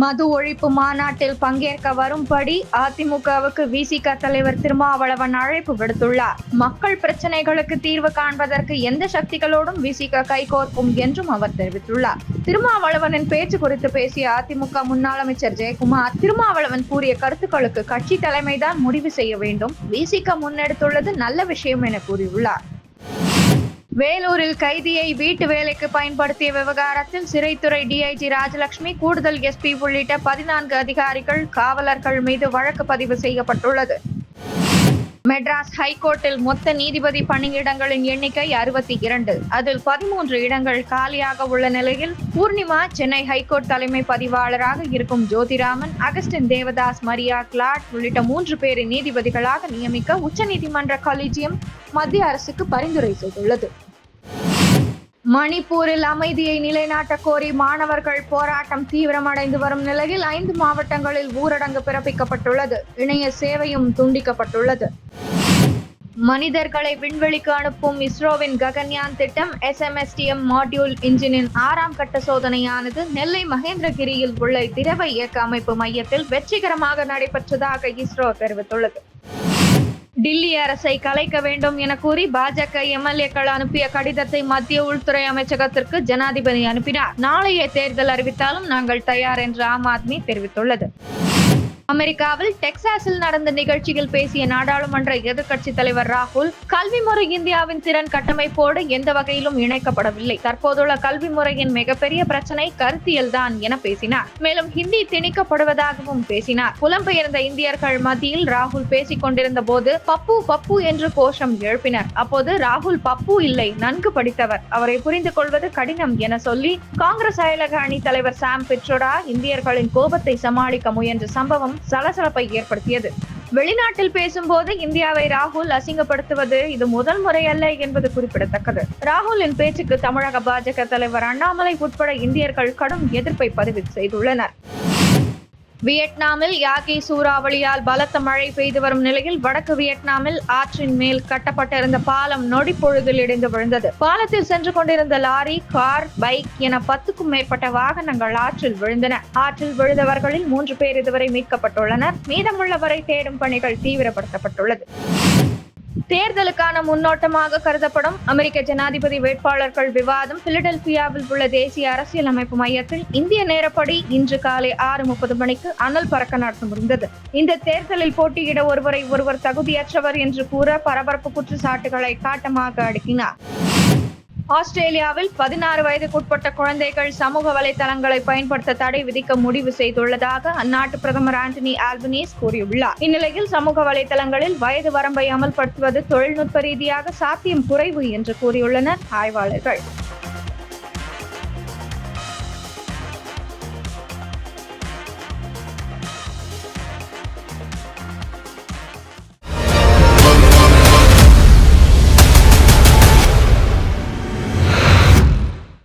மது ஒழிப்பு மாநாட்டில் பங்கேற்க வரும்படி அதிமுகவுக்கு விசிக தலைவர் திருமாவளவன் அழைப்பு விடுத்துள்ளார். மக்கள் பிரச்சனைகளுக்கு தீர்வு காண்பதற்கு எந்த சக்திகளோடும் விசிக கைகோர்க்கும் என்றும் அவர் தெரிவித்துள்ளார். திருமாவளவனின் பேச்சு குறித்து பேசிய அதிமுக முன்னாள் அமைச்சர் ஜெயக்குமார் திருமாவளவன் கூறிய கருத்துக்களுக்கு கட்சி தலைமைதான் முடிவு செய்ய வேண்டும். விசிக முன்னெடுத்துள்ளது நல்ல விஷயம் என கூறியுள்ளார். வேலூரில் கைதியை வீட்டு வேலைக்கு பயன்படுத்திய விவகாரத்தில் சிறைத்துறை டிஐஜி ராஜலட்சுமி கூடுதல் எஸ்பி உள்ளிட்ட பதினான்கு அதிகாரிகள் காவலர்கள் மீது வழக்கு பதிவு செய்யப்பட்டுள்ளது. மெட்ராஸ் ஹைகோர்ட்டில் மொத்த நீதிபதி பணியிடங்களின் எண்ணிக்கை அறுபத்தி இரண்டு. அதில் பதிமூன்று இடங்கள் காலியாக உள்ள நிலையில் பூர்ணிமா சென்னை ஹைகோர்ட் தலைமை பதிவாளராக இருக்கும் Jothiraman Augustine Devadas Maria Claude உள்ளிட்ட மூன்று பேரை நீதிபதிகளாக நியமிக்க உச்சநீதிமன்ற கொலிஜியம் மத்திய அரசுக்கு பரிந்துரை செய்துள்ளது. மணிப்பூரில் அமைதியை நிலைநாட்ட கோரி மாணவர்கள் போராட்டம் தீவிரமடைந்து வரும் நிலையில் ஐந்து மாவட்டங்களில் ஊரடங்கு பிறப்பிக்கப்பட்டுள்ளது. இணைய சேவையும் துண்டிக்கப்பட்டுள்ளது. மனிதர்களை விண்வெளிக்கு அனுப்பும் இஸ்ரோவின் ககன்யான் திட்டம் எஸ்எம்எஸ்டிஎம் மாடியூல் இன்ஜினின் ஆறாம் கட்ட சோதனையானது நெல்லை மகேந்திரகிரியில் உள்ள திரவ இயக்க அமைப்பு மையத்தில் வெற்றிகரமாக நடைபெற்றதாக இஸ்ரோ தெரிவித்துள்ளது. டில்லி அரசை கலைக்க வேண்டும் என கூறி பாஜக எம்எல்ஏக்கள் அனுப்பிய கடிதத்தை மத்திய உள்துறை அமைச்சகத்திற்கு ஜனாதிபதி அனுப்பினார். நாளைய தேர்தல் அறிவித்தாலும் நாங்கள் தயார் என்று ஆம் ஆத்மி தெரிவித்துள்ளது. அமெரிக்காவில் டெக்சாஸில் நடந்த நிகழ்ச்சியில் பேசிய நாடாளுமன்ற எதிர்க்கட்சித் தலைவர் ராகுல் கல்வி முறை இந்தியாவின் திறன் கட்டமைப்போடு எந்த வகையிலும் இணைக்கப்படவில்லை. தற்போதுள்ள கல்வி முறையின் மிகப்பெரிய பிரச்சனை கருத்தியல் தான் என பேசினார். மேலும் ஹிந்தி திணிக்கப்படுவதாகவும் பேசினார். புலம்பெயர்ந்த இந்தியர்கள் மத்தியில் ராகுல் பேசிக் கொண்டிருந்த போது பப்பு பப்பு என்று கோஷம் எழுப்பினர். அப்போது ராகுல் பப்பு இல்லை நன்கு படித்தவர். அவரை புரிந்து கொள்வது கடினம் என சொல்லி காங்கிரஸ் அயலக அணி தலைவர் சாம் பிட்ரோடா இந்தியர்களின் கோபத்தை சமாளிக்க முயன்ற சம்பவம் சலசலப்பை ஏற்படுத்தியது. வெளிநாட்டில் பேசும்போது இந்தியாவை ராகுல் அசிங்கப்படுத்துவது இது முதல் முறையல்ல என்பது குறிப்பிடத்தக்கது. ராகுலின் பேச்சுக்கு தமிழக பாஜக தலைவர் அண்ணாமலை உட்பட இந்தியர்கள் கடும் எதிர்ப்பை பதிவு செய்துள்ளனர். வியட்நாமில் யாகி சூறாவளியால் பலத்த மழை பெய்து வரும் நிலையில் வடக்கு வியட்நாமில் ஆற்றின் மேல் கட்டப்பட்டிருந்த பாலம் நொடி பொழுதில் இடிந்து விழுந்தது. பாலத்தில் சென்று கொண்டிருந்த லாரி கார் பைக் என பத்துக்கும் மேற்பட்ட வாகனங்கள் ஆற்றில் விழுந்தன. ஆற்றில் விழுந்தவர்களில் மூன்று பேர் இதுவரை மீட்கப்பட்டுள்ளனர். மீதமுள்ளவரை தேடும் பணிகள் தீவிரப்படுத்தப்பட்டுள்ளது. தேர்தலுக்கான முன்னோட்டமாக கருதப்படும் அமெரிக்க ஜனாதிபதி வேட்பாளர்கள் விவாதம் பிலடெல்பியாவில் உள்ள தேசிய அரசியல் அமைப்பு மையத்தில் இந்திய நேரப்படி இன்று காலை ஆறு முப்பது மணிக்கு அனல் பறக்க நடத்த முடிந்தது இந்த தேர்தலில் போட்டியிட ஒருவரை ஒருவர் தகுதியற்றவர் என்று கூற பரபரப்பு குற்றச்சாட்டுகளை காட்டமாக அடுக்கினார். ஆஸ்திரேலியாவில் பதினாறு வயதுக்குட்பட்ட குழந்தைகள் சமூக வலைதளங்களை பயன்படுத்த தடை விதிக்க முடிவு செய்துள்ளதாக அந்நாட்டு பிரதமர் ஆண்டனி ஆல்பனீஸ் கூறியுள்ளார். இந்நிலையில் சமூக வலைதளங்களில் வயது வரம்பை அமல்படுத்துவது தொழில்நுட்ப ரீதியாக சாத்தியம் குறைவு என்று கூறியுள்ளனர் ஆய்வாளர்கள்.